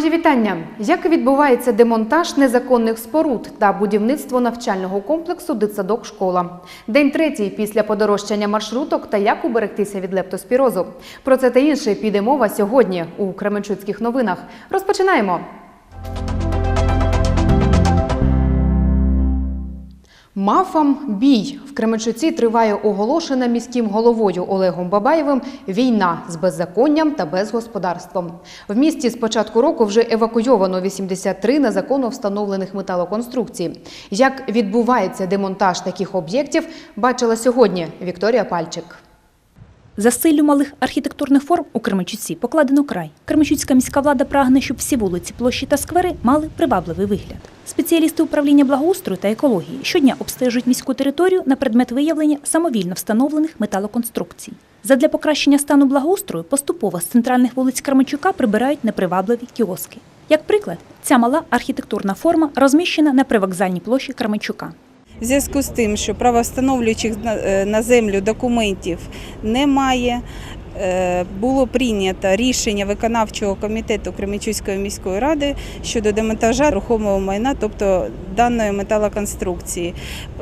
Мої вітання. Як відбувається демонтаж незаконних споруд та будівництво навчального комплексу дитсадок школа? День третій після подорожчання маршруток та як уберегтися від лептоспірозу. Про це та інше піде мова сьогодні у Кременчуцьких новинах. Розпочинаємо. Мафам бій в Кременчуці триває оголошена міським головою Олегом Бабаєвим війна з беззаконням та безгосподарством. В місті з початку року вже евакуйовано 83 незаконно встановлених металоконструкцій. Як відбувається демонтаж таких об'єктів, бачила сьогодні Вікторія Пальчик. За силю малих архітектурних форм у Кременчуці покладено край. Кременчуцька міська влада прагне, щоб всі вулиці, площі та сквери мали привабливий вигляд. Спеціалісти управління благоустрою та екології щодня обстежують міську територію на предмет виявлення самовільно встановлених металоконструкцій. Задля покращення стану благоустрою поступово з центральних вулиць Кременчука прибирають непривабливі кіоски. Як приклад, ця мала архітектурна форма розміщена на привокзальній площі Кременчука. В зв'язку з тим, що правовстановлюючих на- е, землю документів немає, е, було прийнято рішення виконавчого комітету Кременчуцької міської ради щодо демонтажа рухомого майна, тобто даної металоконструкції.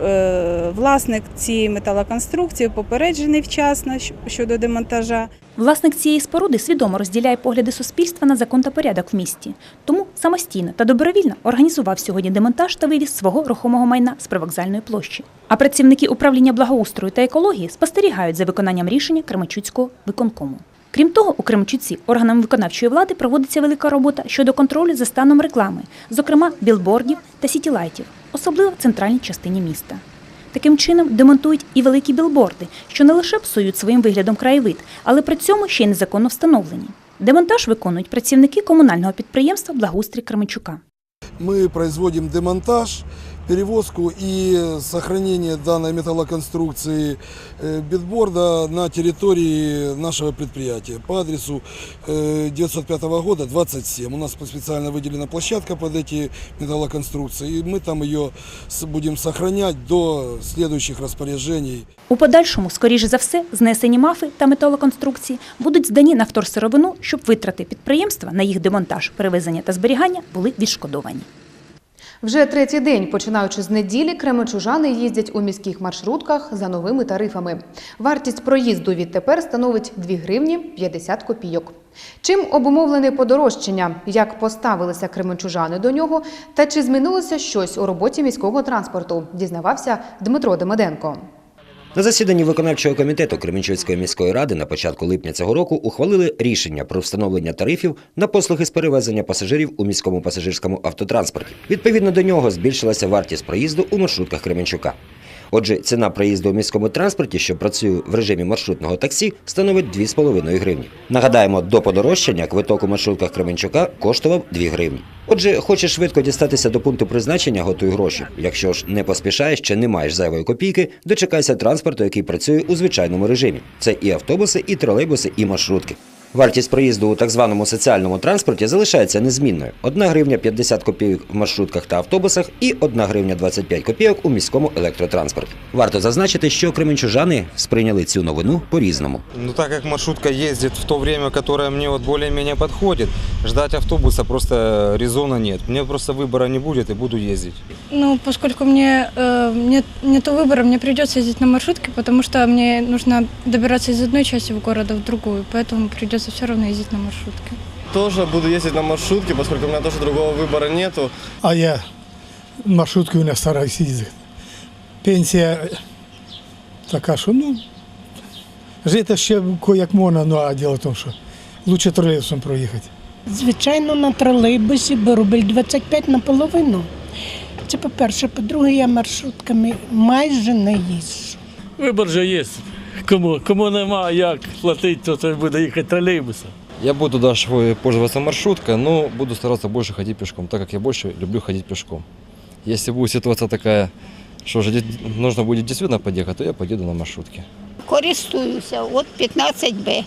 Е, Власник цієї металоконструкції попереджений вчасно щодо демонтажа. Власник цієї споруди свідомо розділяє погляди суспільства на закон та порядок в місті. Тому самостійно та добровільно організував сьогодні демонтаж та вивіз свого рухомого майна з привокзальної площі. А працівники управління благоустрою та екології спостерігають за виконанням рішення Кременчуцького виконкому. Крім того, у Кременчуці органами виконавчої влади проводиться велика робота щодо контролю за станом реклами, зокрема білбордів та сітілайтів, особливо в центральній частині міста. Таким чином демонтують і великі білборди, що не лише псують своїм виглядом краєвид, але при цьому ще й незаконно встановлені. Демонтаж виконують працівники комунального підприємства Благоустрій Кременчука. Ми производимо демонтаж, перевозку и сохранение данной металлоконструкции э, битборда на территории нашего предприятия по адресу э, 905 года 27. У нас специально выделена площадка под эти металлоконструкции, и мы там ее с- будем сохранять до следующих распоряжений. У подальшому, скоріше за все, знесені мафи та металоконструкції будуть здані на вторсировину, щоб витрати підприємства на їх демонтаж, перевезення та зберігання були відшкодовані. Вже третій день, починаючи з неділі, кременчужани їздять у міських маршрутках за новими тарифами. Вартість проїзду відтепер становить 2 гривні 50 копійок. Чим обумовлене подорожчання, як поставилися кременчужани до нього, та чи змінилося щось у роботі міського транспорту, дізнавався Дмитро Демиденко. На засіданні виконавчого комітету Кременчуцької міської ради на початку липня цього року ухвалили рішення про встановлення тарифів на послуги з перевезення пасажирів у міському пасажирському автотранспорті. Відповідно до нього збільшилася вартість проїзду у маршрутках Кременчука. Отже, ціна проїзду у міському транспорті, що працює в режимі маршрутного таксі, становить 2,5 гривні. Нагадаємо, до подорожчання квиток у маршрутках Кременчука коштував 2 гривні. Отже, хочеш швидко дістатися до пункту призначення, готуй гроші. Якщо ж не поспішаєш чи не маєш зайвої копійки, дочекайся транспорту, який працює у звичайному режимі. Це і автобуси, і тролейбуси, і маршрутки. Вартість проїзду у так званому соціальному транспорті залишається незмінною: 1 гривня 50 копійок в маршрутках та автобусах і 1 гривня 25 копійок у міському електротранспорті. Варто зазначити, що кременчужани сприйняли цю новину по-різному. Ну, так как маршрутка ездит в то время, которое мне вот более-менее подходит, ждать автобуса просто резона нет. Мне просто выбора не будет и буду ездить. Ну, поскольку мне э, нет нету выбора, мне придется ездить на маршрутке, потому что мне нужно добираться из одной части в города в другую, поэтому придется все равно ездить на маршрутке. Тоже буду ездить на маршрутке, поскольку у меня тоже другого выбора нету. А я маршрутки у меня стараюсь ездить. Пенсія така, що ну, жити ще як можна, ну а діло в тому, що лучше тролейбусом проїхати. Звичайно, на тролейбусі, бо рубль 25 наполовину. Це по-перше. По-друге, я маршрутками майже не їжджу. Вибор же є. Кому, кому нема як платити, то той буде їхати тролейбусом. Я буду даже пользоваться маршруткой, но буду стараться больше ходить пешком, так как я больше люблю ходить пешком. Если будет ситуация такая, что же нужно будет действительно подъехать, то я поеду на маршрутке. Користуюся, от 15Б.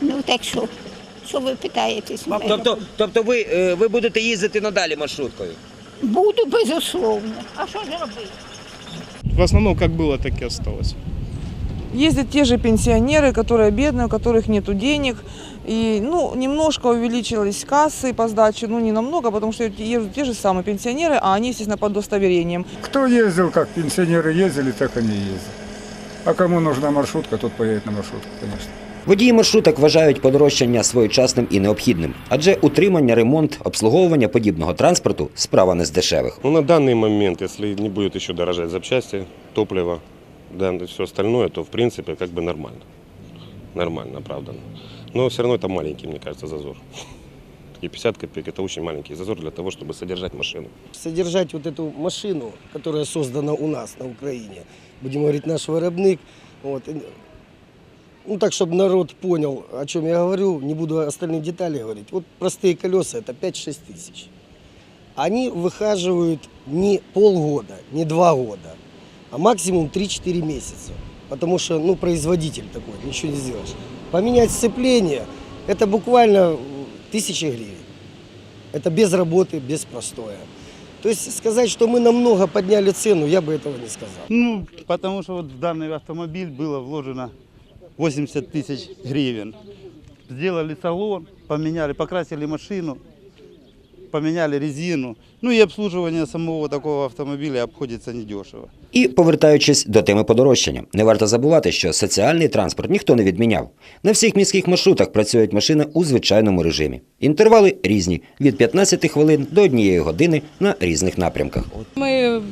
Ну так що, що ви питаєтесь? у мене? Тобто, тобто ви, ви будете їздити надалі маршруткою? Буду безусловно. А що ж робити? В основном, как было, так и осталось. Ездят те же пенсионеры, которые бедные, у которых нет денег. И, ну, немножко увеличились кассы по сдаче, ну, не намного, потому что едут те же самые пенсионеры, а они, естественно, под удостоверением. Кто ездил, как пенсионеры ездили, так они и ездят. А кому нужна маршрутка, тот поедет на маршрутку, конечно. Водії маршруток вважають подорожчання своєчасним і необхідним, адже утримання, ремонт, обслуговування подібного транспорту справа не з дешевих. Ну, на данный момент, если не будет еще дорожать запчасти, топливо, да, все остальное, то в принципе как бы нормально. Нормально, правда. Но все равно это маленький, мне кажется, зазор. И 50 копеек это очень маленький зазор для того, чтобы содержать машину. Содержать вот эту машину, которая создана у нас на Украине, будем говорить, наш виробник, вот, ну так, чтобы народ понял, о чем я говорю, не буду остальные детали говорить. Вот простые колеса, это 5-6 тысяч. Они выхаживают не полгода, не два года, а максимум 3-4 месяца. Потому что, ну, производитель такой, ничего не сделаешь. Поменять сцепление, это буквально тысячи гривен. Это без работы, без простоя. То есть сказать, что мы намного подняли цену, я бы этого не сказал. Ну, потому что вот в данный автомобиль было вложено 80 тысяч гривен. Сделали салон, поменяли, покрасили машину, поменяли резину. Ну и обслуживание самого такого автомобиля обходится недешево. І повертаючись до теми подорожчання, не варто забувати, що соціальний транспорт ніхто не відміняв. На всіх міських маршрутах працюють машини у звичайному режимі. Інтервали різні від 15 хвилин до однієї години на різних напрямках. Мы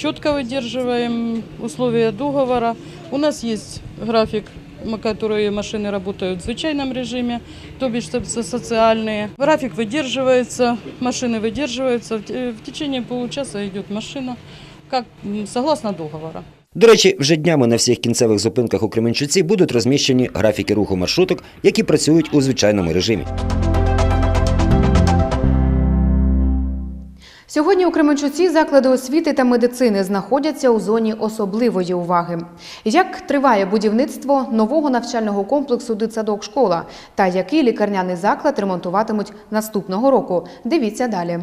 четко выдерживаем условия договора. У нас есть график, м, которые машины работают в звичайном режиме, то бишь со- со- социальные. График выдерживается, машины выдерживаются. В те- В течение получаса идет машина, как м, согласно договора. До речі, вже днями на всіх кінцевих зупинках у Кременчуці будуть розміщені графіки руху маршруток, які працюють у звичайному режимі. Сьогодні у Кременчуці заклади освіти та медицини знаходяться у зоні особливої уваги. Як триває будівництво нового навчального комплексу дитсадок школа та який лікарняний заклад ремонтуватимуть наступного року? Дивіться далі.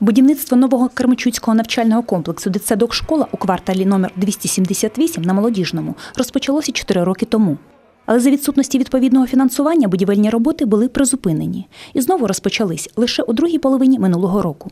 Будівництво нового Кермичуцького навчального комплексу дитсадок школа у кварталі номер 278 на молодіжному розпочалося 4 роки тому. Але за відсутності відповідного фінансування будівельні роботи були призупинені і знову розпочались лише у другій половині минулого року.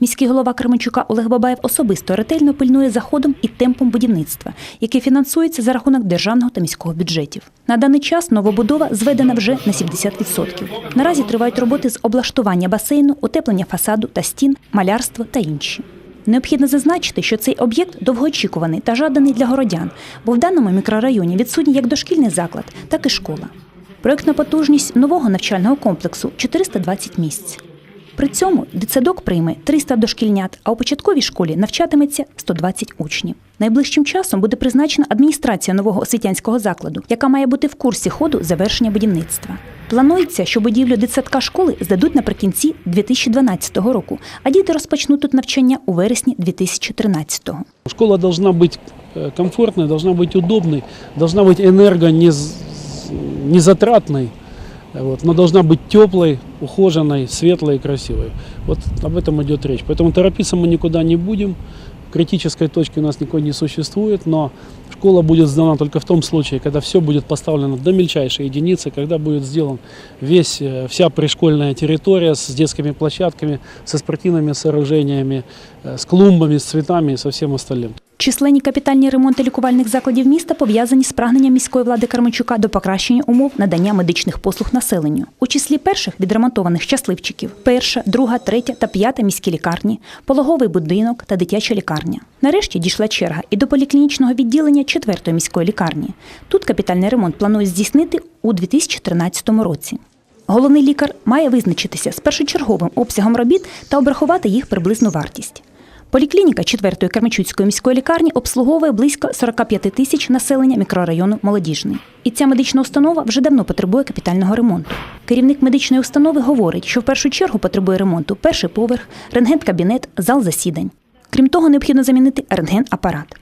Міський голова Кременчука Олег Бабаєв особисто ретельно пильнує за ходом і темпом будівництва, яке фінансується за рахунок державного та міського бюджетів. На даний час новобудова зведена вже на 70%. Наразі тривають роботи з облаштування басейну, утеплення фасаду та стін, малярство та інші. Необхідно зазначити, що цей об'єкт довгоочікуваний та жаданий для городян, бо в даному мікрорайоні відсутній як дошкільний заклад, так і школа. Проєктна потужність нового навчального комплексу 420 місць. При цьому дитсадок прийме 300 дошкільнят, а у початковій школі навчатиметься 120 учнів. Найближчим часом буде призначена адміністрація нового освітянського закладу, яка має бути в курсі ходу завершення будівництва. Планується, що будівлю дитсадка школи здадуть наприкінці 2012 року, а діти розпочнуть тут навчання у вересні 2013-го. Школа должна быть э, комфортной, должна быть удобной, должна быть Вот, но должна быть теплой, ухоженной, светлой и красивой. Вот об этом идет речь. Поэтому торопиться мы никуда не будем. Критической точки у нас никакой не существует, но школа будет сдана только в том случае, когда все будет поставлено до мельчайшей единицы, когда будет сделан весь, э, вся пришкольная территория с детскими площадками, со спортивными сооружениями, с клумбами, с цветами и со всем остальным. Численні капітальні ремонти лікувальних закладів міста пов'язані з прагненням міської влади Кармичука до покращення умов надання медичних послуг населенню. У числі перших відремонтованих щасливчиків перша, друга, третя та п'ята міські лікарні, пологовий будинок та дитяча лікарня. Нарешті дійшла черга і до поліклінічного відділення четвертої міської лікарні. Тут капітальний ремонт планують здійснити у 2013 році. Головний лікар має визначитися з першочерговим обсягом робіт та обрахувати їх приблизну вартість. Поліклініка 4-ї Кермичуцької міської лікарні обслуговує близько 45 тисяч населення мікрорайону Молодіжний. І ця медична установа вже давно потребує капітального ремонту. Керівник медичної установи говорить, що в першу чергу потребує ремонту перший поверх, рентген-кабінет, зал засідань. Крім того, необхідно замінити рентген-апарат.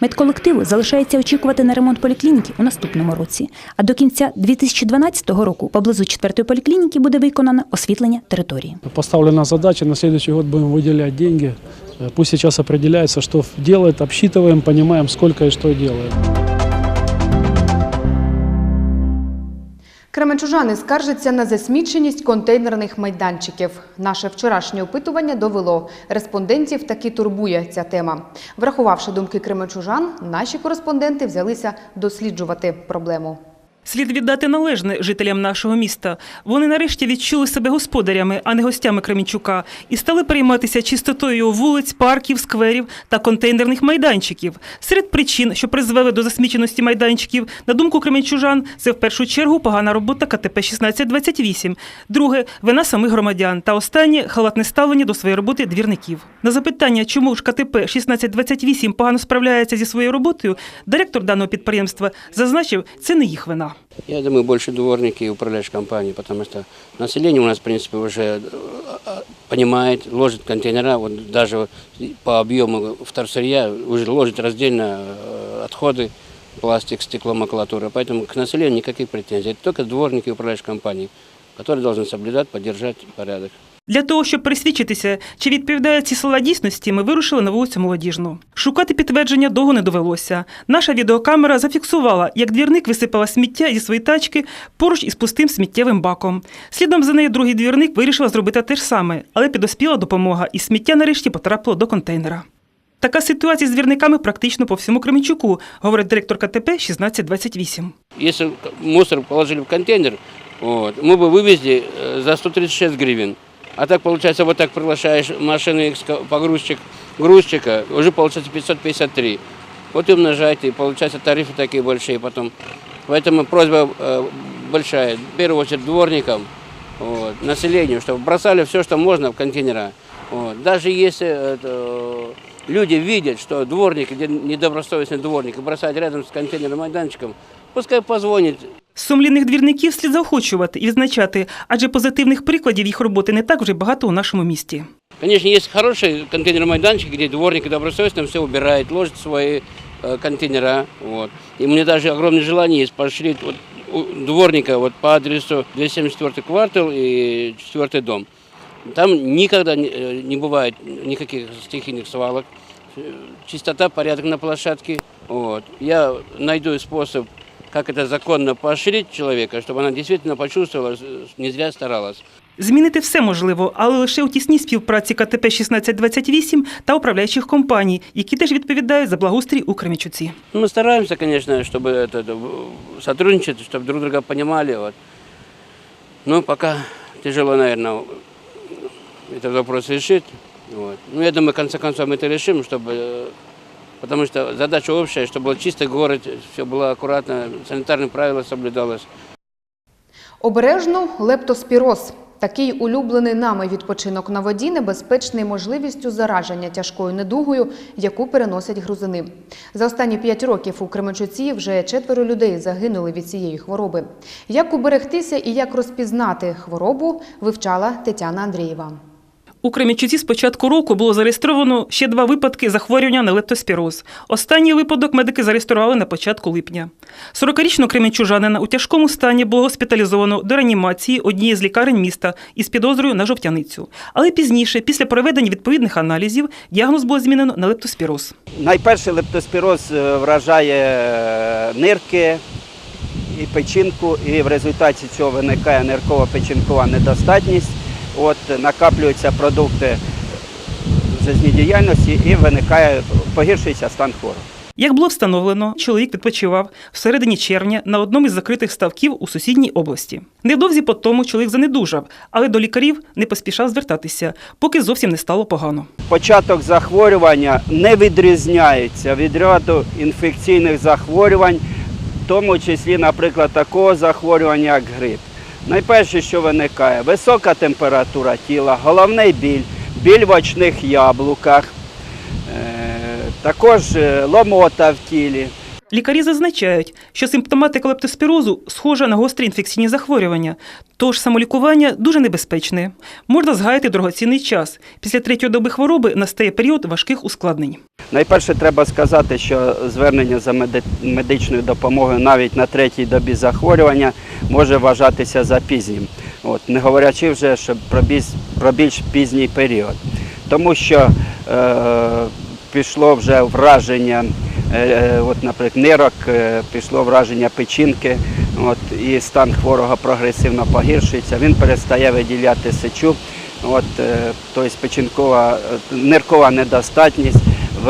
Медколективу залишається очікувати на ремонт поліклініки у наступному році. А до кінця 2012 року поблизу 4-ї поліклініки буде виконано освітлення території. Поставлена задача, на следующий год будем выделять деньги. Э, Пусть сейчас определяется, что делает, обсчитываем, понимаем, сколько и что делаем. Кременчужани скаржаться на засміченість контейнерних майданчиків. Наше вчорашнє опитування довело. Респондентів таки турбує ця тема. Врахувавши думки кременчужан, наші кореспонденти взялися досліджувати проблему. Слід віддати належне жителям нашого міста. Вони нарешті відчули себе господарями, а не гостями Кремінчука, і стали перейматися чистотою вулиць, парків, скверів та контейнерних майданчиків. Серед причин, що призвели до засміченості майданчиків, на думку кременчужан, це в першу чергу погана робота КТП 1628, друге вина самих громадян та останнє халатне ставлення до своєї роботи двірників. На запитання, чому ж КТП 1628 погано справляється зі своєю роботою, директор даного підприємства зазначив, це не їх вина. Я думаю, больше дворники и управляющие компании, потому что население у нас, в принципе, уже э, понимает, ложит контейнера, вот даже по объему вторсырья уже ложит раздельно э, отходы, пластик, стекло, макулатура. Поэтому к населению никаких претензий. Это только дворники и управляющие компании, которые должны соблюдать, поддержать порядок. Для того, щоб пересвідчитися, чи відповідають ці слова дійсності, ми вирушили на вулицю Молодіжну. Шукати підтвердження довго не довелося. Наша відеокамера зафіксувала, як двірник висипала сміття зі своєї тачки поруч із пустим сміттєвим баком. Слідом за нею другий двірник вирішила зробити те ж саме, але підоспіла допомога, і сміття нарешті потрапило до контейнера. Така ситуація з двірниками практично по всьому Кременчуку, говорить директор КТП 1628. Если мусор положили в контейнер, вот, мы бы вывезли э, за 136 гривен. А так получается, вот так приглашаешь машины погрузчик, грузчика, уже получается 553. Вот и умножайте, и получается тарифы такие большие потом. Поэтому просьба э, большая, в первую очередь дворникам, вот, населению, чтобы бросали все, что можно в контейнера. Вот. Даже если это, люди видят, что дворник, недобросовестный дворник, бросает рядом с контейнерным майданчиком, пускай позвонит Сумлінних двірників слід заохочувати і відзначати, адже позитивних прикладів їх роботи не так вже багато у нашому місті. Конечно, есть хороший контейнер майданчик, где дворник добросовестно все убирает, ложит свои э, контейнера. Вот. И мне даже огромное желание есть пошлить вот, у дворника вот, по адресу 274 квартал и 4 дом. Там никогда не, э, не бывает никаких стихийных свалок. Э, Чистота, порядок на площадке. Вот. Я найду способ, как это законно поощрить человека, чтобы она действительно почувствовала, что не зря старалась. Змінити все можливо, але лише у тісній співпраці КТП 1628 та управляючих компаній, які теж відповідають за благоустрій у Кремічуці. Ну, Мы стараемся, конечно, чтобы это, это, сотрудничать, чтобы друг друга понимали. Вот. Но пока тяжело, наверное, этот вопрос решить. Вот. Ну, я думаю, в конце концов мы это решим, чтобы, э, потому что задача общая, чтобы был чистый город, все было аккуратно, санитарные правила соблюдалось. Обережно лептоспіроз. Такий улюблений нами відпочинок на воді небезпечний можливістю зараження тяжкою недугою, яку переносять грузини. За останні п'ять років у Кременчуці вже четверо людей загинули від цієї хвороби. Як уберегтися і як розпізнати хворобу, вивчала Тетяна Андрієва. У Кремічуці з початку року було зареєстровано ще два випадки захворювання на лептоспіроз. Останній випадок медики зареєстрували на початку липня. 40-річного кремінчужанина у тяжкому стані було госпіталізовано до реанімації однієї з лікарень міста із підозрою на жовтяницю. Але пізніше, після проведення відповідних аналізів, діагноз було змінено на лептоспіроз. Найперше лептоспіроз е, вражає е, нирки і печінку, і в результаті цього виникає нирково-печінкова недостатність. От накаплюються продукти життєдіяльності і виникає погіршується стан хворого. Як було встановлено, чоловік відпочивав всередині червня на одному із закритих ставків у сусідній області. Невдовзі по тому чоловік занедужав, але до лікарів не поспішав звертатися, поки зовсім не стало погано. Початок захворювання не відрізняється від ряду інфекційних захворювань, в тому числі, наприклад, такого захворювання, як грип. Найперше, що виникає, висока температура тіла, головний біль, біль в очних яблуках, е, також е, ломота в тілі. Лікарі зазначають, що симптоматика лептоспірозу схожа на гострі інфекційні захворювання, тож самолікування дуже небезпечне. Можна згаяти дорогоцінний час. Після третьої доби хвороби настає період важких ускладнень. Найперше треба сказати, що звернення за медичною допомогою навіть на третій добі захворювання може вважатися запізнім. От, не говорячи вже що про, більш, пізній період. Тому що е, пішло вже враження от, наприклад, нирок, е, пішло враження печінки, от, і стан хворого прогресивно погіршується, він перестає виділяти сечу, от, е, тобто печінкова, е, ниркова недостатність,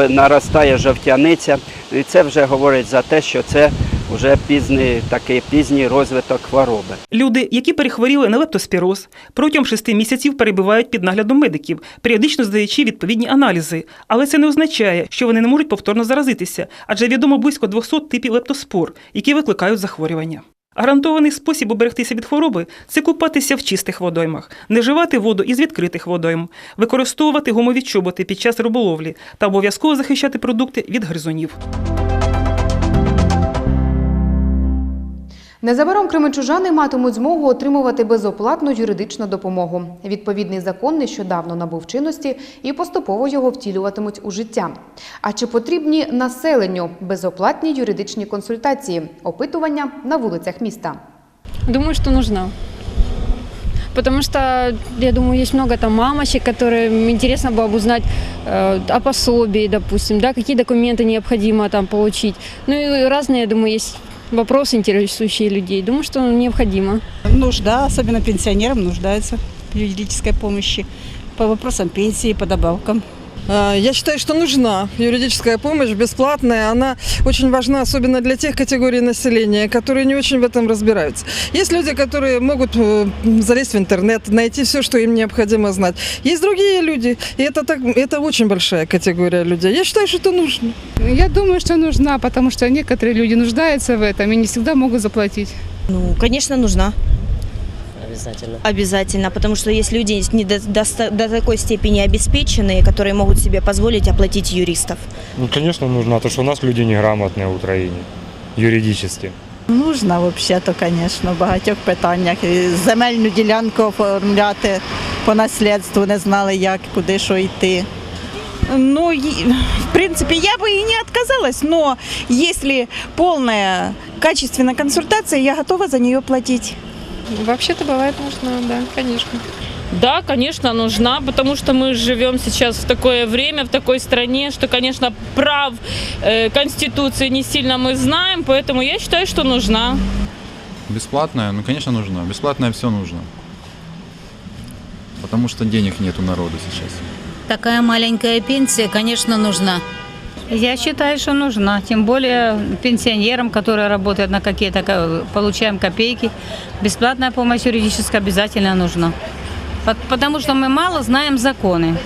наростає жовтяниця, і це вже говорить за те, що це вже пізній, такий пізній розвиток хвороби. Люди, які перехворіли на лептоспіроз, протягом шести місяців перебувають під наглядом медиків, періодично здаючи відповідні аналізи. Але це не означає, що вони не можуть повторно заразитися, адже відомо близько 200 типів лептоспор, які викликають захворювання. Гарантований спосіб уберегтися від хвороби це купатися в чистих водоймах, не вживати воду із відкритих водойм, використовувати гумові чоботи під час риболовлі та обов'язково захищати продукти від гризунів. Незабаром кременчужани матимуть змогу отримувати безоплатну юридичну допомогу. Відповідний закон нещодавно набув чинності і поступово його втілюватимуть у життя. А чи потрібні населенню безоплатні юридичні консультації? Опитування на вулицях міста. Думаю, что нужна. Потому что, я думаю, есть много там мамочек, которым интересно было бы узнать э, о пособии, допустим, да, какие документы необходимо там получить. Ну и разные, я думаю, есть вопросы, интересующие людей. Думаю, что необходимо. Нужда, особенно пенсионерам, нуждается в юридической помощи по вопросам пенсии, по добавкам. А, Я считаю, что нужна юридическая помощь, бесплатная. Она очень важна, особенно для тех категорий населения, которые не очень в этом разбираются. Есть люди, которые могут э, залезть в интернет, найти все, что им необходимо знать. Есть другие люди, и это, так, это очень большая категория людей. Я считаю, что это нужно. Я думаю, что нужна, потому что некоторые люди нуждаются в этом и не всегда могут заплатить. Ну, конечно, нужна. Обязательно. Обязательно, потому что есть люди не до, до- до такой степени обеспеченные, которые могут себе позволить оплатить юристов. Ну, конечно, нужно, потому что у нас люди неграмотные в Украине, юридически. Нужна взагалі, звісно, в багатьох питаннях. І Земельну ділянку оформляти по наслідству, не знали, як, куди, що йти. Ну, и, в принципе, я бы и не отказалась, но если полная качественная консультация, я готова за нее платить. Вообще-то бывает нужно, да, конечно. Да, конечно, нужна, потому что мы живем сейчас в такое время, в такой стране, что, конечно, прав э, Конституции не сильно мы знаем, поэтому я считаю, что нужна. Бесплатная? Ну, конечно, нужна. Бесплатное все нужно. Потому что денег нет у народа сейчас. Такая маленькая пенсия, конечно, нужна. Я считаю, что нужна. Тем более пенсионерам, которые работают на какие-то, ко- получаем копейки. Бесплатная помощь юридическая обязательно нужна. По- Потому что мы мало знаем законы.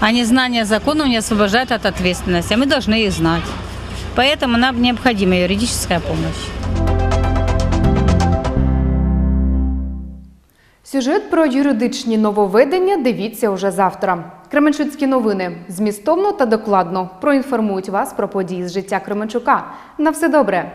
А незнание законов не освобождает от ответственности. А мы должны их знать. Поэтому нам необходима юридическая помощь. Сюжет про юридичні нововведення дивіться уже завтра. Кременчуцькі новини змістовно та докладно проінформують вас про події з життя Кременчука. На все добре!